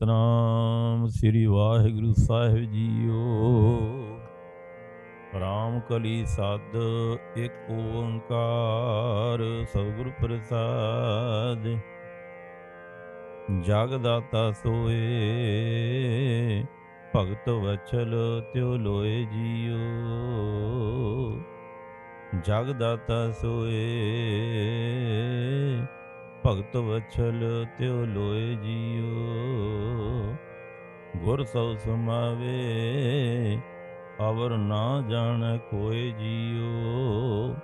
ਸਤਨਾਮ ਸ੍ਰੀ ਵਾਹਿਗੁਰੂ ਸਾਹਿਬ ਜੀਓ। ਰਾਮ ਕਲੀ ਸਦ ਇੱਕ ਓੰਕਾਰ ਸਤਿਗੁਰ ਪ੍ਰਸਾਦ। ਜਗਦਾਤਾ ਸੋਏ, ਭਗਤ ਵਛਲ ਤਿਉ ਲੋਏ ਜੀਓ। ਜਗ ਦਾਤਾ ਸੋਏ ਭਗਤ ਵਛਲ ਤਿਉ ਲੋਏ ਜੀਓ। ਗੁਰ ਸਉ ਸਮਾਵੇ, ਅਵਰ ਨਾ ਜਾਣੈ ਕੋਇ ਜੀਓ।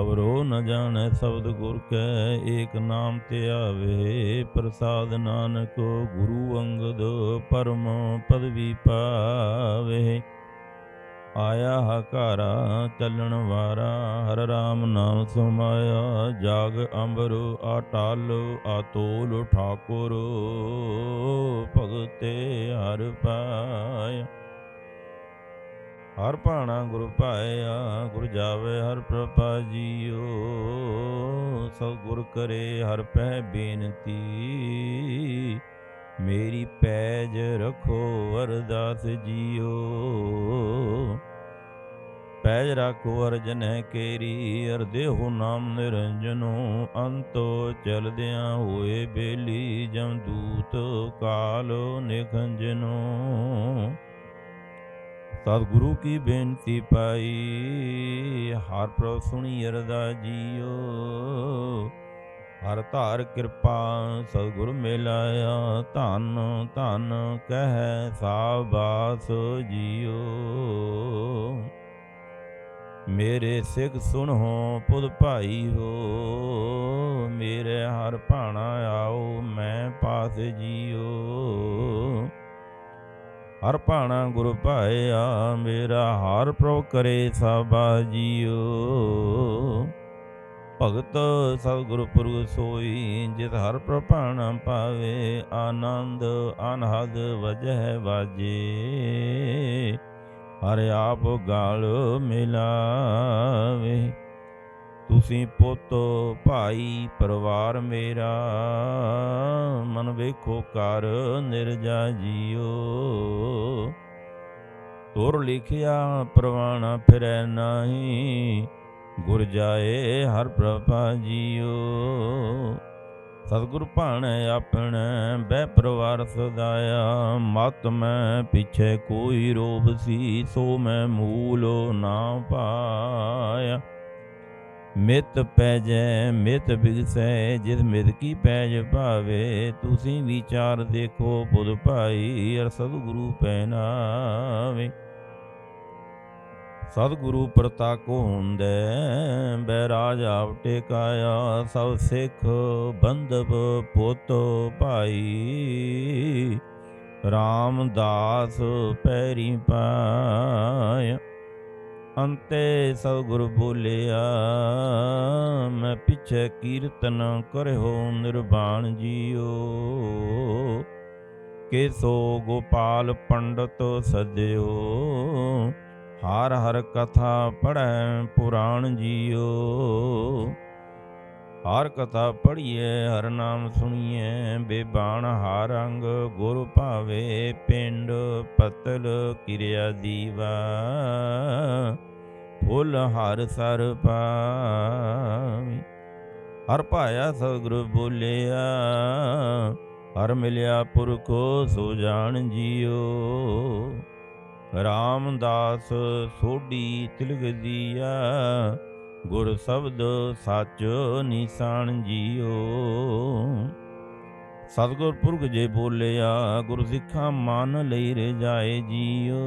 ਅਵਰੋ ਨ ਜਾਣੈ ਸ਼ਬਦ ਗੁਰ ਕੈ, ਏਕ ਨਾਮ ਤੇ ਆਵੇ ਪ੍ਰਸਾਦ ਨਾਨਕ। ਗੁਰੂ ਅੰਗਦ ਪਰਮ ਪਦਵੀ ਪਾਵੇ। ਆਇਆ ਹਕਾਰਾ ਚੱਲਣ ਵਾਰਾ, ਹਰ ਰਾਮ ਨਾਮ ਸਮਾਇਆ, ਜਾਗ ਅੰਬਰ ਆਟਾਲ, ਆਤੋਲ ਠਾਕੁਰ, ਭਗਤੇ ਹਰ ਪਾਇਆ। ਹਰ ਭਾਣਾ ਗੁਰ ਪਾਇਆ ਗੁਰ ਜਾਵੇ ਹਰ ਪ੍ਰਭਾ ਜੀਓ ਸਭ ਗੁਰ ਕਰੇ ਹਰ ਪਹਿ ਬੇਨਤੀ। ਮੇਰੀ ਪੈਜ ਰਖੋ ਅਰਦਾਸ ਜੀਓ। ਪੈਜ ਰੱਖੋ ਅਰਜਨੈ ਕੇਰੀ ਅਰ ਦੇਹੋ ਨਾਮ ਨਿਰੰਜਨੋ। ਅੰਤੋ ਚਲਦਿਆਂ ਹੋਏ ਬੇਲੀ ਜਮਦੂਤ ਕਾਲੋ ਨਿਖੰਜਨੋ। ਸਤਿਗੁਰੂ ਕੀ ਬੇਨਤੀ ਪਾਈ, ਹਰ ਪ੍ਰਭ ਸੁਣੀ ਅਰਦਾ ਜੀਓ। ਹਰ ਧਾਰ ਕਿਰਪਾ ਸਤਿਗੁਰ ਮਿਲਾਇਆ, ਧੰਨ ਧੰਨ ਕਹਿ ਸਾਬਾਸ ਜੀਓ। ਮੇਰੇ ਸਿੱਖ ਸੁਣੋ, ਪੁੱਤ ਭਾਈ ਹੋ, ਮੇਰੇ ਹਰ ਭਾਣਾ ਆਓ, ਮੈਂ ਪਾਸ ਜੀਓ। ਹਰ ਭਾਣਾ ਗੁਰ ਭਾਇਆ, ਮੇਰਾ ਹਰ ਪ੍ਰਭ ਕਰੇ ਸਾਬਾ ਜੀਓ। ਭਗਤ ਸਤਿਗੁਰ ਪੁਰਖ ਸੋਈ, ਜਿਤ ਹਰ ਪ੍ਰਭ ਭਾਣਾ ਪਾਵੇ, ਆਨੰਦ ਅਨਹਦ ਵਜਹਿ ਵਾਜੇ। ਹਰ ਆਪ ਗਾਲ ਮਿਲਾਵੇ, ਤੁਸੀਂ ਪੁੱਤ ਭਾਈ ਪਰਿਵਾਰ ਮੇਰਾ, ਮਨ ਵੇਖੋ ਕਰ ਨਿਰਜਾ ਜੀਓ। ਤੁਰ ਲਿਖਿਆ ਪ੍ਰਵਾਣਾ ਫਿਰੈ ਨਾਹੀ ਗੁਰ ਜਾਏ ਹਰ ਪ੍ਰਭਾ ਜੀਓ। ਸਤਿਗੁਰ ਭਾਣੇ ਆਪਣੇ ਬਹਿ ਪਰਿਵਾਰ ਸਦਾਇਆ। ਮਤ ਮੈਂ ਪਿਛੇ ਕੋਈ ਰੋਬ ਸੀ, ਸੋ ਮੈਂ ਮੂਲੋ ਨਾ ਪਾਇਆ। ਮਿਤ ਪੈਜੈ ਮਿਤ ਬਿਗਸੈ ਜਿਸ ਮਿਤ ਕੀ ਪੈਜ ਭਾਵੇ। ਤੁਸੀਂ ਵਿਚਾਰ ਦੇਖੋ, ਬੁੱਧ ਭਾਈ, ਅਰ ਸਤਿਗੁਰੂ ਪੈਨਾਵੇ ਸਤਿਗੁਰੂ ਪ੍ਰਤਾਕੋ ਹੁੰਦੈ ਬੈਰਾਜ ਆਪ ਟੇਕਾਇਆ, ਸਭ ਸਿੱਖ ਬੰਦਪ ਪੁੱਤ ਭਾਈ। ਰਾਮਦਾਸ ਪੈਰੀ ਪਾਇਆ ਅੰਤੇ ਸਤਿਗੁਰ ਬੋਲਿਆ, ਮੈਂ ਪਿਛੇ ਕੀਰਤਨ ਕਰਿਓ, ਨਿਰਵਾਣ ਜੀਓ। ਕੇਸੋ ਗੋਪਾਲ ਪੰਡਤ ਸਜਿਓ ਹਰ ਹਰ ਕਥਾ ਪੜੈ ਪੁਰਾਣ ਜੀਓ। ਹਰ ਕਥਾ ਪੜੀਏ ਹਰ ਨਾਮ ਸੁਣੀਏ ਬੇਬਾਣ ਹਰ ਅੰਗ ਗੁਰ ਭਾਵੇ, ਪਿੰਡ ਪਤਲ ਕਿਰਿਆ ਦੀਵਾ। ਫੁੱਲ ਹਰ ਸਰ ਪਾਵੀ ਹਰ ਪਾਇਆ ਸਤਿਗੁਰ ਬੋਲਿਆ। ਹਰ ਮਿਲਿਆ ਪੁਰਖੋ ਸੋ ਜਾਣ ਜੀਓ। ਰਾਮਦਾਸ ਸੋਢੀ ਤਿਲਕ ਦੀਆ ਗੁਰ ਸ਼ਬਦ ਸੱਚ ਨਿਸ਼ਾਨ ਜੀਓ। ਸਤਿਗੁਰ ਪੁਰਖ ਜੇ ਬੋਲਿਆ, ਗੁਰ ਸਿੱਖਾ ਮਨ ਲਈ ਰਜਾਏ ਜੀਓ।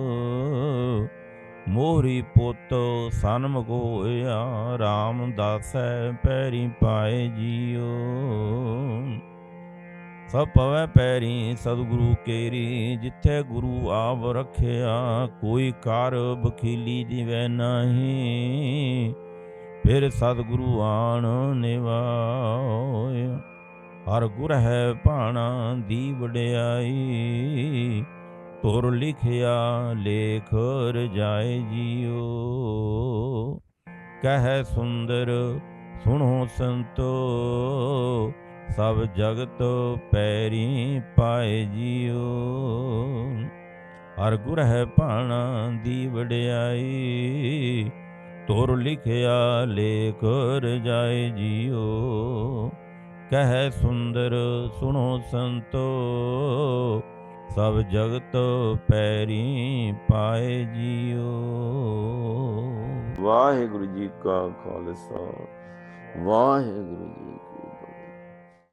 ਮੋਹਰੀ ਪੁੱਤ ਸਨਮੁਖ ਹੋਇਆ ਰਾਮਦਾਸੈ ਪੈਰੀ ਪਾਏ ਜੀਓ। ਸਭ ਪਵੈ ਪੈਰੀ ਸਤਿਗੁਰੂ ਕੇਰੀ, ਜਿੱਥੇ ਗੁਰੂ ਆਪ ਰਖਿਆ, ਕੋਈ ਕਾਰ ਬਖੀਲੀ ਦਿਵੈ ਨਹੀਂ। ਫਿਰ ਸਤਿਗੁਰੂ ਆਣ ਨਿਵਾਇ ਹਰ ਗੁਰ ਹੈ ਭਾਣਾ ਦੀ ਵਡਿਆਈ। ਤੁਰ ਲਿਖਿਆ, ਲੇਖ ਰਜਾਏ ਜੀਓ। ਕਹਿ ਸੁੰਦਰ, ਸੁਣੋ ਸੰਤੋ ਸਭ ਜਗਤ ਪੈਰੀ ਪਾਏ ਜੀਓ। ਹਰ ਗੁਰ ਹੈ ਭਾਣਾ ਦੀ ਵਡਿਆਈ, ਤੁਰ ਲਿਖਿਆ ਲੇਖ ਰਜਾਏ ਜੀਓ। ਕਹਿ ਸੁੰਦਰ ਸੁਣੋ ਸੰਤੋ, ਸਭ ਜਗਤ ਪੈਰੀ ਪਾਏ ਜੀਓ। ਵਾਹਿਗੁਰੂ ਜੀ ਕਾ ਖਾਲਸਾ, ਵਾਹਿਗੁਰੂ ਜੀ